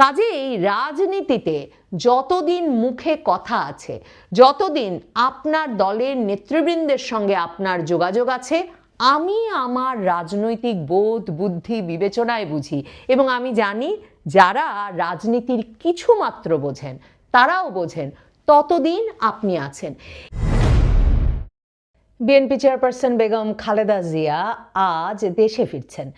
কাজেই রাজনীতিতে যতদিন মুখে কথা আছে, যতদিন আপনার দলের নেতৃবৃন্দের সঙ্গে আপনার যোগাযোগ আছে, আমি আমার রাজনৈতিক বোধ, বুদ্ধি, বিবেচনায় বুঝি এবং আমি জানি যারা রাজনীতির কিছু মাত্র বোঝেন, তারাও বোঝেন, ততদিন আপনি আছেন। বিএনপি চেয়ারপারসন বেগম খালেদা জিয়া আজ দেশে ফিরছেন।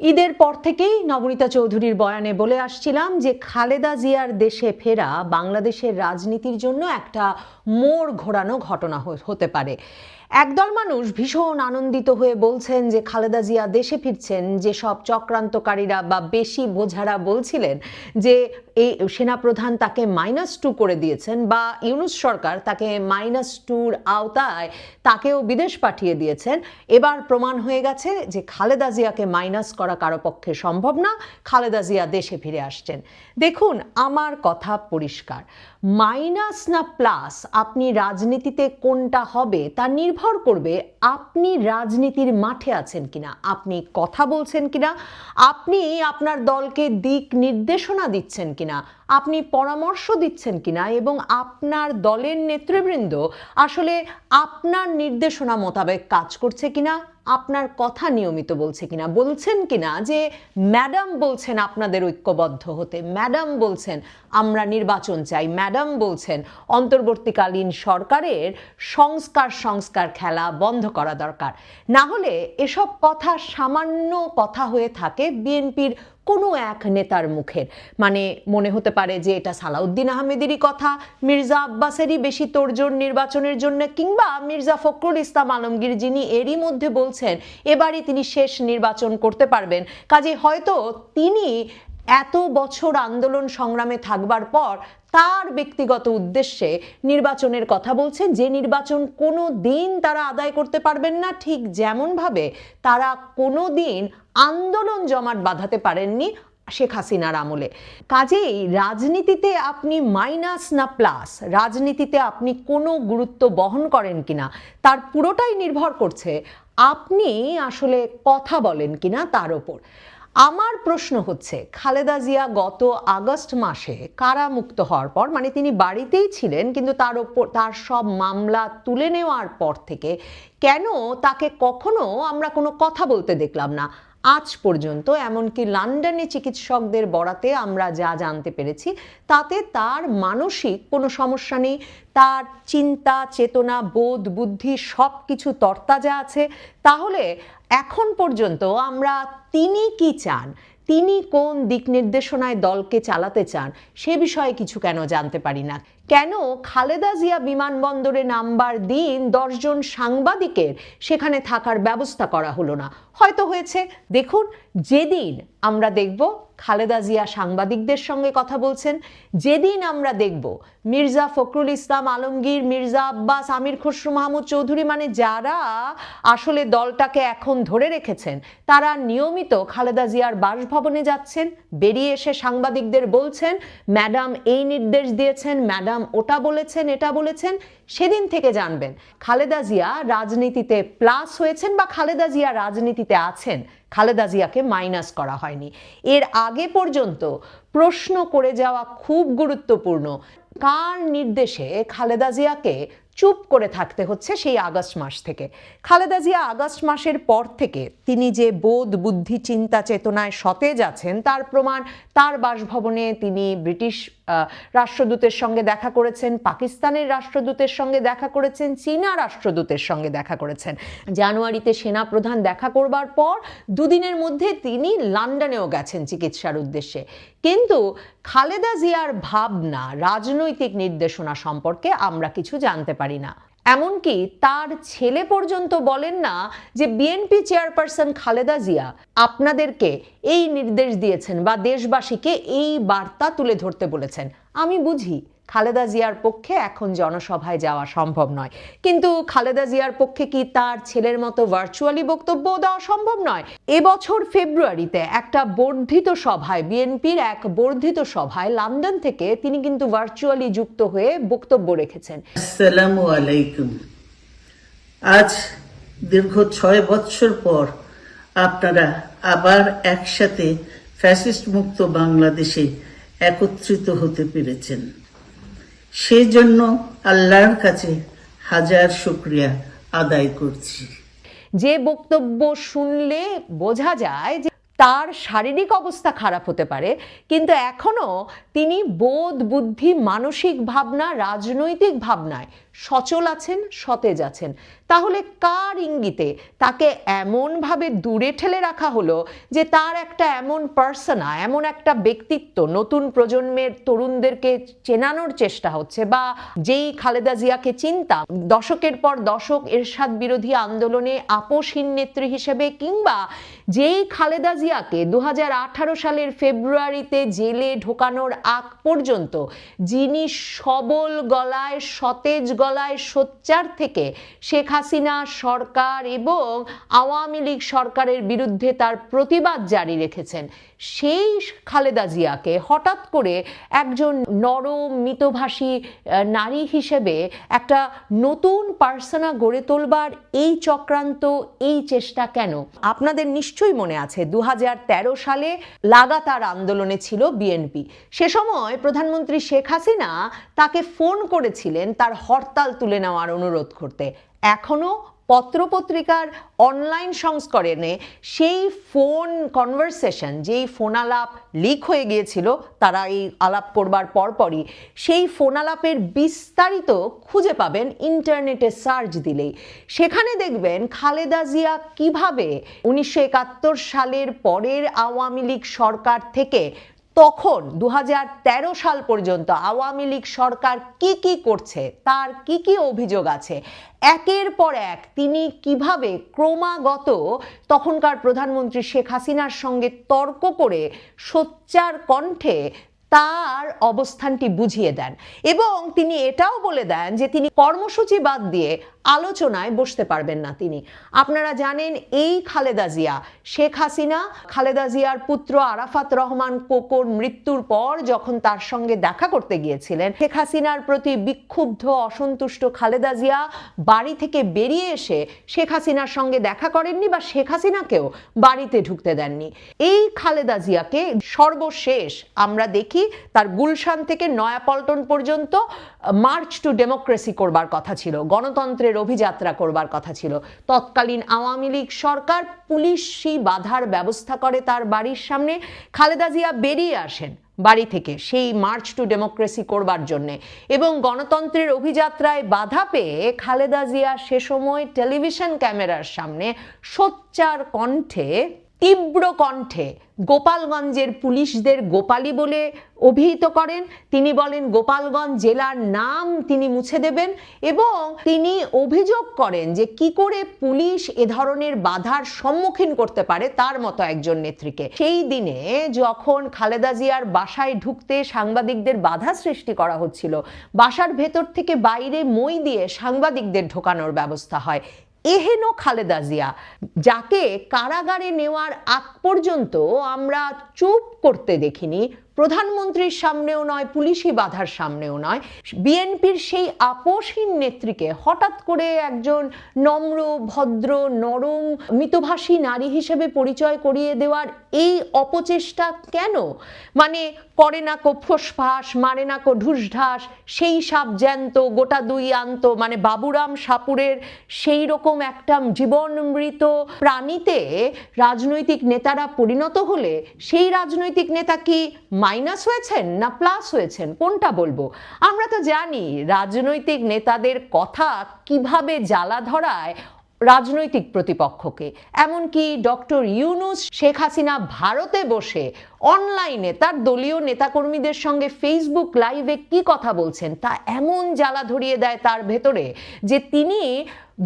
ঈদের পর থেকেই নবনীতা চৌধুরীর বয়ানে বলে আসছিলাম যে খালেদা জিয়ার দেশে ফেরা বাংলাদেশের রাজনীতির জন্য একটা মোড় ঘোরানো ঘটনা হতে পারে। একদল মানুষ ভীষণ আনন্দিত হয়ে বলছেন যে খালেদা জিয়া দেশে ফিরছেন, যে সব চক্রান্তকারীরা বা বেশি বোঝারা বলছিলেন যে এই সেনাপ্রধান তাকে মাইনাস টু করে দিয়েছেন বা ইউনুস সরকার তাকে মাইনাস টুর আওতায় তাকেও বিদেশ পাঠিয়ে দিয়েছেন। এবার প্রমাণ হয়ে গেছে যে খালেদা জিয়াকে মাইনাস করা কারও পক্ষে সম্ভব না, খালেদা জিয়া দেশে ফিরে আসছেন। দেখুন, আমার কথা পরিষ্কার। মাইনাস না প্লাস আপনি রাজনীতিতে কোনটা হবে তা নির্ভর করবে আপনি রাজনীতির মাঠে আছেন কিনা, আপনি কথা বলছেন কিনা, আপনি আপনার দলকে দিক নির্দেশনা দিচ্ছেন কিনা আপনি পরামর্শ দিচ্ছেন কিনা এবং আপনার দলের নেতৃবৃন্দ আসলে আপনার নির্দেশনা মোতাবেক কাজ করছে কিনা, আপনার কথা নিয়মিত বলছে কিনা, বলছেন কিনা যে ম্যাডাম বলছেন আপনাদের ঐক্যবদ্ধ হতে, ম্যাডাম বলছেন আমরা নির্বাচন চাই, ম্যাডাম বলছেন অন্তর্বর্তীকালীন সরকারের সংস্কার সংস্কার খেলা বন্ধ করা দরকার। না হলে এসব কথা সামান্য কথা হয়ে থাকে, বিএনপির কোনো এক নেতার মুখের। মানে মনে হতে পারে যে এটা সালাউদ্দিন আহমেদেরই কথা, মির্জা আব্বাসেরই বেশি তোড়জোড় নির্বাচনের জন্য, কিংবা মির্জা ফখরুল ইসলাম আলমগীর যিনি এরই মধ্যে বলছেন, এবারই তিনি শেষ নির্বাচন করতে পারবেন। কাজে হয়তো তিনি এত বছর আন্দোলন সংগ্রামে থাকবার পর তার ব্যক্তিগত উদ্দেশ্যে নির্বাচনের কথা বলছেন। যে নির্বাচন কোনো দিন তারা আদায় করতে পারবেন না, ঠিক যেমনভাবে তারা কোনো দিন আন্দোলন জমাট বাঁধাতে পারেননি শেখ হাসিনার আমলে। কাজেই রাজনীতিতে আপনি মাইনাস না প্লাস, রাজনীতিতে আপনি কোনো গুরুত্ব বহন করেন কিনা, তার পুরোটাই নির্ভর করছে আপনি আসলে কথা বলেন কিনা তার ওপর। আমার প্রশ্ন হচ্ছে, খালেদা জিয়া গত আগস্ট মাসে কারামুক্ত হওয়ার পর মানে তিনি বাড়িতেই ছিলেন, কিন্তু তার ওপর, তার সব মামলা তুলে নেওয়ার পর থেকে কেন তাকে কখনো আমরা কোনো কথা বলতে দেখলাম না? আজ পর্যন্ত, এমনকি লন্ডনে চিকিৎসকদের বরাতে আমরা যা জানতে পেরেছি, তাতে তার মানসিক কোনো সমস্যা নেই, তার চিন্তা, চেতনা, বোধ, বুদ্ধি সব কিছু তরতাজা আছে। তাহলে এখন পর্যন্ত আমরা তিনি কি চান, তিনি কোন দিক নির্দেশনায় দলকে চালাতে চান, সে বিষয়ে কিছু কেন জানতে পারি না। কেন খালেদা জিয়া বিমানবন্দরে নাম্বার দিন দশজন সাংবাদিকের সেখানে থাকার ব্যবস্থা করা হলো না? হয়তো হয়েছে। দেখুন, যেদিন আমরা দেখব খালেদা জিয়া সাংবাদিকদের সঙ্গে কথা বলছেন। যেদিন আমরা দেখব মির্জা ফখরুল ইসলাম আলমগীর, মির্জা আব্বাস, আমির খসরু মাহমুদ চৌধুরী মানে যারা আসলে দলটাকে এখন ধরে রেখেছেন, তারা নিয়মিত খালেদা জিয়ার বাসভবনে যাচ্ছেন, বেরিয়ে এসে সাংবাদিকদের বলছেন, ম্যাডাম এই নির্দেশ দিয়েছেন, ম্যাডাম ওটা বলেছেন, এটা বলেছেন। সেদিন থেকে জানবেন, খালেদা জিয়া রাজনীতিতে প্লাস হয়েছেন বা খালেদা জিয়া রাজনীতিতে আছেন। খালেদা জিয়াকে মাইনাস করা হয়নি। এর আগে পর্যন্ত প্রশ্ন করে যাওয়া খুব গুরুত্বপূর্ণ, কার নির্দেশে খালেদা জিয়াকে চুপ করে থাকতে হচ্ছে সেই আগস্ট মাস থেকে? খালেদা জিয়া আগস্ট মাসের পর থেকে তিনি যে বোধ, বুদ্ধি, চিন্তা, চেতনায় সতেজ আছেন, তার প্রমাণ তার বাসভবনে তিনি ব্রিটিশ রাষ্ট্রদূতের সঙ্গে দেখা করেছেন, পাকিস্তানের রাষ্ট্রদূতের সঙ্গে দেখা করেছেন, চীনা রাষ্ট্রদূতের সঙ্গে দেখা করেছেন। জানুয়ারিতে সেনা প্রধান দেখা করবার পর দুদিনের মধ্যে তিনি লন্ডনেও গেছেন চিকিৎসার উদ্দেশ্যে। কিন্তু খালেদা জিয়ার ভাবনা, রাজনৈতিক নির্দেশনা সম্পর্কে আমরা কিছু জানতে পারি না। এমনকি তার ছেলে পর্যন্ত বলেন না যে বিএনপি চেয়ারপারসন খালেদা জিয়া আপনাদেরকে এই নির্দেশ দিয়েছেন বা দেশবাসীকে এই বার্তা তুলে ধরতে বলেছেন। আমি বুঝি খালেদা জিয়ার পক্ষে এখন জনসভায় যাওয়া সম্ভব নয়। কিন্তু খালেদা জিয়ার পক্ষে কি তার ছেলের মতো ভার্চুয়ালি বক্তব্য দেওয়া সম্ভব নয়? এবছর ফেব্রুয়ারিতে একটা বর্ধিত সভায়, বিএনপির এক বর্ধিত সভায় লন্ডন থেকে তিনি কিন্তু ভার্চুয়ালি যুক্ত হয়ে বক্তব্য রেখেছেন। আসসালামু আলাইকুম। আজ দীর্ঘ ছয় বৎসর পর আপনারা আবার একসাথে ফ্যাসিস্ট মুক্ত বাংলাদেশে একত্রিত হতে পেরেছেন। সেজন্য আল্লাহর কাছে হাজার শুক্রিয়া আদায় করছি। যে বক্তব্য শুনলে বোঝা যায় যে তার শারীরিক অবস্থা খারাপ হতে পারে, কিন্তু এখনও তিনি বোধ, বুদ্ধি, মানসিক ভাবনা, রাজনৈতিক ভাবনায় সচল আছেন, সতেজ আছেন। তাহলে কার ইঙ্গিতে তাকে এমনভাবে দূরে ঠেলে রাখা হলো যে তার একটা এমন পার্সোনা, এমন একটা ব্যক্তিত্ব নতুন প্রজন্মের তরুণদেরকে চেনানোর চেষ্টা হচ্ছে বা যেই খালেদা জিয়াকে চিন্তা দশকের পর দশক এরশাদ বিরোধী আন্দোলনে আপোষহীন নেত্রী হিসেবে কিংবা যেই খালেদা জিয়াকে দু হাজার আঠারো সালের ফেব্রুয়ারিতে জেলে ঢোকানোর আগ পর্যন্ত, যিনি সবল গলায় সতেজ গলায় সোচ্চার থেকে শেখ হাসিনা সরকার এবং আওয়ামী লীগ সরকারের বিরুদ্ধে তার প্রতিবাদ জারি রেখেছেন। সেই খালেদা জিয়াকে হঠাৎ করে একজন নরম, মিতভাষী নারী হিসেবে একটা নতুন পার্সোনা গড়ে তোলবার এই চক্রান্ত, এই চেষ্টা কেন? আপনাদের নিশ্চয়ই মনে আছে দু হাজার তেরো সালে লাগাতার আন্দোলনে ছিল বিএনপি। সে সময় প্রধানমন্ত্রী শেখ হাসিনা তাকে ফোন করেছিলেন তার হরতাল তুলে নেওয়ার অনুরোধ করতে। এখনও পত্রপত্রিকার অনলাইন সংস্করণে সেই ফোন কনভারসেশন, যেই ফোন আলাপ লিক হয়ে গিয়েছিল, তারা এই আলাপ করবার পরপরই সেই ফোন আলাপের বিস্তারিত খুঁজে পাবেন ইন্টারনেটে সার্চ দিলেই। সেখানে দেখবেন খালেদা জিয়া কীভাবে উনিশশো সালের পরের আওয়ামী লীগ সরকার থেকে তখন দু হাজার তেরো সাল পর্যন্ত আওয়ামী লীগ সরকার কি কি করছে, তার কি কি অভিযোগ আছে, একের পর এক তিনি কীভাবে ক্রমাগত তখনকার প্রধানমন্ত্রী শেখ হাসিনার সঙ্গে তর্ক করে সোচ্চার কণ্ঠে তার অবস্থানটি বুঝিয়ে দেন এবং তিনি এটাও বলে দেন যে তিনি কর্মসূচি বাদ দিয়ে আলোচনায় বসতে পারবেন না তিনি। আপনারা জানেন এই খালেদা জিয়া, শেখ হাসিনা, খালেদা জিয়ার পুত্র আরাফাত রহমান কোকোর মৃত্যুর পর যখন তার সঙ্গে দেখা করতে গিয়েছিলেন, শেখ হাসিনার প্রতি বিক্ষুব্ধ, অসন্তুষ্ট খালেদা জিয়া বাড়ি থেকে বেরিয়ে এসে শেখ হাসিনার সঙ্গে দেখা করেননি বা শেখ হাসিনাকেও বাড়িতে ঢুকতে দেননি। এই খালেদা জিয়াকে সর্বশেষ আমরা দেখি তার গুলশান থেকে নয়াপল্টন পর্যন্ত মার্চ টু ডেমোক্রেসি করবার কথা ছিল, গণতন্ত্রের অভিযাত্রা করবার কথা ছিল। তৎকালীন আওয়ামী লীগ সরকার পুলিশি বাধার ব্যবস্থা করে তার বাড়ির সামনে। খালেদা জিয়া বেরিয়ে আসেন বাড়ি থেকে সেই মার্চ টু ডেমোক্রেসি করবার জন্যে এবং গণতন্ত্রের অভিযাত্রায় বাধা পেয়ে খালেদা জিয়া সে সময় টেলিভিশন ক্যামেরার সামনে সোচ্চার কণ্ঠে তীব্র কণ্ঠে গোপালগঞ্জের পুলিশদের গোপালী বলে অভিহিত করেন। তিনি বলেন, গোপালগঞ্জ জেলার নাম তিনি মুছে দেবেন এবং তিনি অভিযোগ করেন যে কি করে পুলিশ এ ধরনের বাধার সম্মুখীন করতে পারে তার মতো একজন নেত্রীকে। সেই দিনে যখন খালেদা জিয়ার বাসায় ঢুকতে সাংবাদিকদের বাধা সৃষ্টি করা হচ্ছিল, বাসার ভেতর থেকে বাইরে মই দিয়ে সাংবাদিকদের ঢোকানোর ব্যবস্থা হয়। এহেন খালেদা জিয়া যাকে কারাগারে নেওয়ার আগ পর্যন্ত আমরা চুপ করতে দেখিনি প্রধানমন্ত্রীর সামনেও নয়, পুলিশি বাধার সামনেও নয়। বিএনপির সেই আপোষহীন নেত্রীকে হঠাৎ করে একজন নম্র, ভদ্র, নরম, মিতভাষী নারী হিসেবে পরিচয় করিয়ে দেওয়ার এই অপচেষ্টা কেন? মানে করে না কো ফোসফাস, মারে না কো ঢুসঢাস, সেই সাপ জ্যান্ত, গোটা দুই আন্ত মানে বাবুরাম সাপুরের সেই রকম একটা জীবনমৃত প্রাণীতে রাজনৈতিক নেতারা পরিণত হলে সেই রাজনৈতিক নেতা কি মাইনাস হয়েছেন না প্লাস হয়েছেন? কোনটা বলব? আমরা তো জানি রাজনৈতিক নেতাদের কথা কীভাবে জ্বালা ধরায় রাজনৈতিক প্রতিপক্ষকে। এমনকি ডক্টর ইউনুস, শেখ হাসিনা ভারতে বসে অনলাইনে তার দলীয় নেতাকর্মীদের সঙ্গে ফেসবুক লাইভে কি কথা বলছেন? তা এমন জ্বালা ধরিয়ে দেয় তার ভেতরে যে তিনি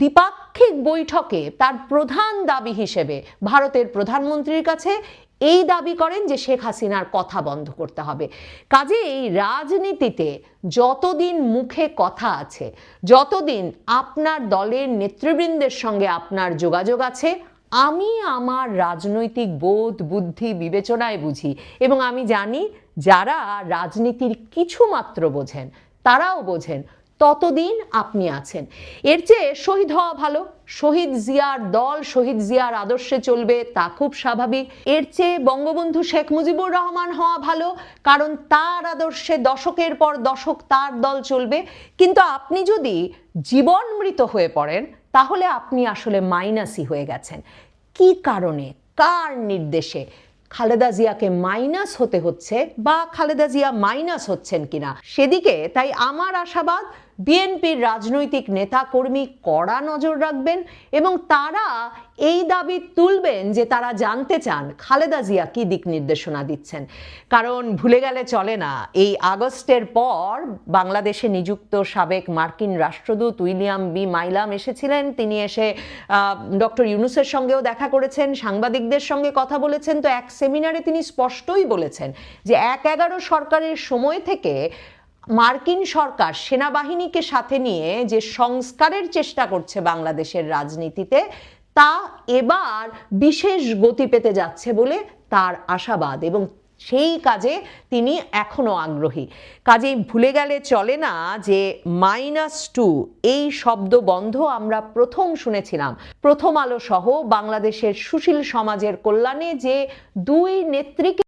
দ্বিপাক্ষিক বৈঠকে তার প্রধান দাবি হিসেবে ভারতের প্রধানমন্ত্রীর কাছে এই দাবি করেন যে শেখ হাসিনার কথা বন্ধ করতে হবে। কাজেই রাজনীতিতে যতদিন মুখে কথা আছে, যতদিন আপনার দলের নেতৃবৃন্দের সঙ্গে আপনার যোগাযোগ আছে, আমি আমার রাজনৈতিক বোধ, বুদ্ধি, বিবেচনায় বুঝি এবং আমি জানি যারা রাজনীতির কিছুমাত্র বোঝেন, তারাও বোঝেন ততদিন আপনি আছেন। এর চেয়ে শহীদ হওয়া ভালো। শহীদ জিয়ার দল, শহীদ জিয়ার আদর্শে চলবে তা খুব স্বাভাবিক। এর চেয়ে বঙ্গবন্ধু শেখ মুজিবুর রহমান হওয়া ভালো, কারণ তার আদর্শে দশকের পর দশক তার দল চলবে। কিন্তু আপনি যদি জীবন মৃত হয়ে পড়েন, তাহলে আপনি আসলে মাইনাসই হয়ে গেছেন। কি কারণে? কার নির্দেশে? খালেদা জিয়াকে মাইনাস হতে হচ্ছে বা খালেদা জিয়া মাইনাস হচ্ছেন কিনা? সেদিকে তাই আমার আশাবাদ বিএনপির রাজনৈতিক নেতাকর্মী কড়া নজর রাখবেন এবং তারা এই দাবি তুলবেন যে তারা জানতে চান খালেদা জিয়া কি দিক নির্দেশনা দিচ্ছেন। কারণ ভুলে গেলে চলে না, এই আগস্টের পর বাংলাদেশে নিযুক্ত সাবেক মার্কিন রাষ্ট্রদূত উইলিয়াম বি মাইলাম এসেছিলেন। তিনি এসে ডক্টর ইউনুসের সঙ্গেও দেখা করেছেন, সাংবাদিকদের সঙ্গে কথা বলেছেন। তো এক সেমিনারে তিনি স্পষ্টই বলেছেন যে এক এগারো সরকারের সময় থেকে মার্কিন সরকার সেনাবাহিনীকে সাথে নিয়ে যে সংস্কারের চেষ্টা করছে বাংলাদেশের রাজনীতিতে, তা এবার বিশেষ গতি পেতে যাচ্ছে বলে তার আশাবাদ এবং সেই কাজে তিনি এখনও আগ্রহী। কাজেই ভুলে গেলে চলে না যে মাইনাস টু, এই শব্দ বন্ধ আমরা প্রথম শুনেছিলাম। প্রথম আলো সহ বাংলাদেশের সুশীল সমাজের কল্যাণে যে দুই নেত্রীকে